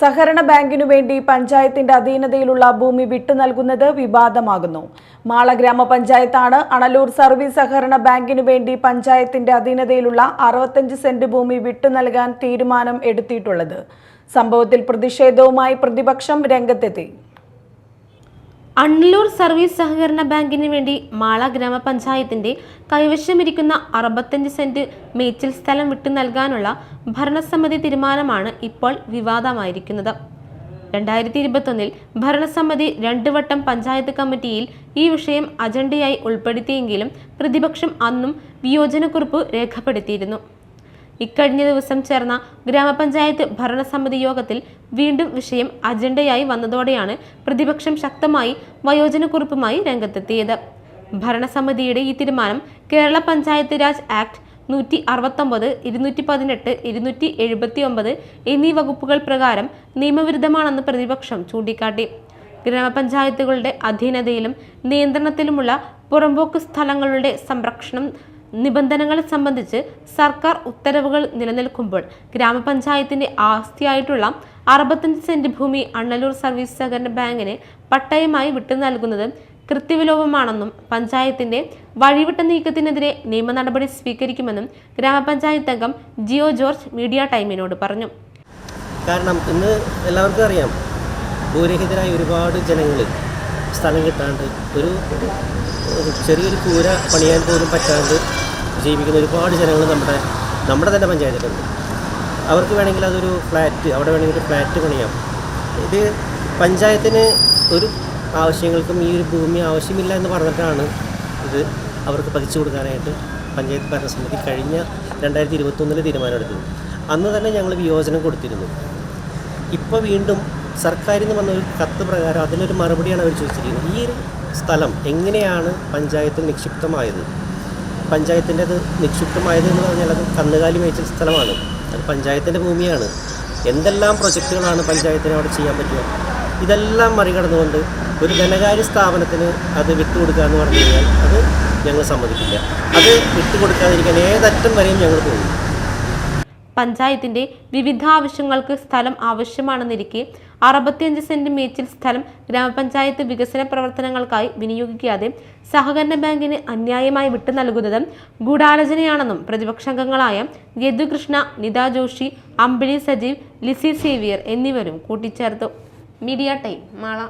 സഹകരണ ബാങ്കിനു വേണ്ടി പഞ്ചായത്തിന്റെ അധീനതയിലുള്ള ഭൂമി വിട്ടു നൽകുന്നത് വിവാദമാകുന്നു. മാള ഗ്രാമപഞ്ചായത്താണ് അണലൂർ സർവീസ് സഹകരണ ബാങ്കിനു വേണ്ടി പഞ്ചായത്തിന്റെ അധീനതയിലുള്ള അറുപത്തഞ്ച് സെന്റ് ഭൂമി വിട്ടു നൽകാൻ തീരുമാനം എടുത്തിട്ടുള്ളത്. സംഭവത്തിൽ പ്രതിഷേധവുമായി പ്രതിപക്ഷം രംഗത്തെത്തി. അണ്ണലൂർ സർവീസ് സഹകരണ ബാങ്കിന് വേണ്ടി മാള ഗ്രാമപഞ്ചായത്തിന്റെ കൈവശമിരിക്കുന്ന അറുപത്തഞ്ച് സെന്റ് മേച്ചിൽ സ്ഥലം വിട്ടു നൽകാനുള്ള ഭരണസമിതി തീരുമാനമാണ് ഇപ്പോൾ വിവാദമായിരിക്കുന്നത്. രണ്ടായിരത്തി ഇരുപത്തൊന്നിൽ ഭരണസമിതി രണ്ടു വട്ടം പഞ്ചായത്ത് കമ്മിറ്റിയിൽ ഈ വിഷയം അജണ്ടയായി ഉൾപ്പെടുത്തിയെങ്കിലും പ്രതിപക്ഷം അന്നും വിയോജനക്കുറിപ്പ് രേഖപ്പെടുത്തിയിരുന്നു. ഇക്കഴിഞ്ഞ ദിവസം ചേർന്ന ഗ്രാമപഞ്ചായത്ത് ഭരണസമിതി യോഗത്തിൽ വീണ്ടും വിഷയം അജണ്ടയായി വന്നതോടെയാണ് പ്രതിപക്ഷം ശക്തമായി വയോജനക്കുറിപ്പുമായി രംഗത്തെത്തിയത്. ഭരണസമിതിയുടെ ഈ തീരുമാനം കേരള പഞ്ചായത്ത് രാജ് ആക്ട് നൂറ്റി അറുപത്തൊമ്പത് ഇരുന്നൂറ്റി പതിനെട്ട് ഇരുന്നൂറ്റി എഴുപത്തി ഒമ്പത് എന്നീ വകുപ്പുകൾ പ്രകാരം നിയമവിരുദ്ധമാണെന്ന് പ്രതിപക്ഷം ചൂണ്ടിക്കാട്ടി. ഗ്രാമപഞ്ചായത്തുകളുടെ അധീനതയിലും നിയന്ത്രണത്തിലുമുള്ള പുറമ്പോക്ക് സ്ഥലങ്ങളുടെ സംരക്ഷണം നിബന്ധനകൾ സംബന്ധിച്ച് സർക്കാർ ഉത്തരവുകൾ നിലനിൽക്കുമ്പോൾ ഗ്രാമപഞ്ചായത്തിന്റെ ആസ്തിയായിട്ടുള്ള അറുപത്തഞ്ച് സെന്റ് ഭൂമി അണ്ണലൂർ സർവീസ് സഹകരണ ബാങ്കിന് പട്ടയമായി വിട്ടു നൽകുന്നത് കൃത്യവിലോപമാണെന്നും പഞ്ചായത്തിന്റെ വഴിവിട്ട നീക്കത്തിനെതിരെ നിയമ നടപടി സ്വീകരിക്കുമെന്നും ഗ്രാമപഞ്ചായത്ത് അംഗം ജിയോ ജോർജ് മീഡിയ ടൈമിനോട് പറഞ്ഞു. കാരണം ഇന്ന് എല്ലാവർക്കും അറിയാം ഭൂരഹിതരായ ഒരുപാട് ജനങ്ങൾ സ്ഥലം കിട്ടാണ്ട് ഒരു ചെറിയൊരു കൂര പണിയാൻ പോലും പറ്റാണ്ട് ജീവിക്കുന്ന ഒരുപാട് ജനങ്ങൾ നമ്മുടെ നമ്മുടെ തന്നെ പഞ്ചായത്തിലുണ്ട്. അവർക്ക് വേണമെങ്കിൽ അതൊരു ഫ്ലാറ്റ് അവിടെ വേണമെങ്കിൽ ഒരു ഫ്ലാറ്റ് പണിയാം. ഇത് പഞ്ചായത്തിന് ഒരു ആവശ്യങ്ങൾക്കും ഈ ഒരു ഭൂമി ആവശ്യമില്ല എന്ന് പറഞ്ഞിട്ടാണ് ഇത് അവർക്ക് പതിച്ചു കൊടുക്കാനായിട്ട് പഞ്ചായത്ത് ഭരണസമിതി കഴിഞ്ഞ രണ്ടായിരത്തി ഇരുപത്തൊന്നിൽ തീരുമാനമെടുത്തത്. അന്ന് തന്നെ ഞങ്ങൾ വിയോജനം കൊടുത്തിരുന്നു. ഇപ്പോൾ വീണ്ടും സർക്കാരിൽ നിന്ന് വന്ന ഒരു കത്ത് പ്രകാരം അതിനൊരു മറുപടിയാണ് അവർ ചോദിച്ചിരിക്കുന്നത്. ഈ ഒരു സ്ഥലം എങ്ങനെയാണ് പഞ്ചായത്തിൽ നിക്ഷിപ്തമായത്? പഞ്ചായത്തിന്റെ അത് നിക്ഷിപ്തമായത് എന്ന് പറഞ്ഞാൽ അത് കന്നുകാലി മേച്ച സ്ഥലമാണ്. അത് പഞ്ചായത്തിന്റെ ഭൂമിയാണ്. എന്തെല്ലാം പ്രൊജക്റ്റുകളാണ് പഞ്ചായത്തിന് അവിടെ ചെയ്യാൻ പറ്റുക? ഇതെല്ലാം മറികടന്നുകൊണ്ട് ഒരു ധനകാര്യ സ്ഥാപനത്തിന് അത് വിട്ടുകൊടുക്കുക എന്ന് പറഞ്ഞു കഴിഞ്ഞാൽ അത് ഞങ്ങൾ സമ്മതിക്കില്ല. അത് വിട്ടുകൊടുക്കാതിരിക്കാൻ ഏതറ്റം വരെയും ഞങ്ങൾ പോകും. പഞ്ചായത്തിന്റെ വിവിധ ആവശ്യങ്ങൾക്ക് സ്ഥലം ആവശ്യമാണെന്നിരിക്കെ അറുപത്തിയഞ്ച് സെന്റ് മേച്ചിൽ സ്ഥലം ഗ്രാമപഞ്ചായത്ത് വികസന പ്രവർത്തനങ്ങൾക്കായി വിനിയോഗിക്കാതെ സഹകരണ ബാങ്കിന് അന്യായമായി വിട്ടു നൽകുന്നത് ഗൂഢാലോചനയാണെന്നും പ്രതിപക്ഷാംഗങ്ങളായ യദുകൃഷ്ണ നിത ജോഷി അമ്പിളി സജീവ് ലിസി സേവിയർ എന്നിവരും കൂട്ടിച്ചേർത്തു. Media time Mala.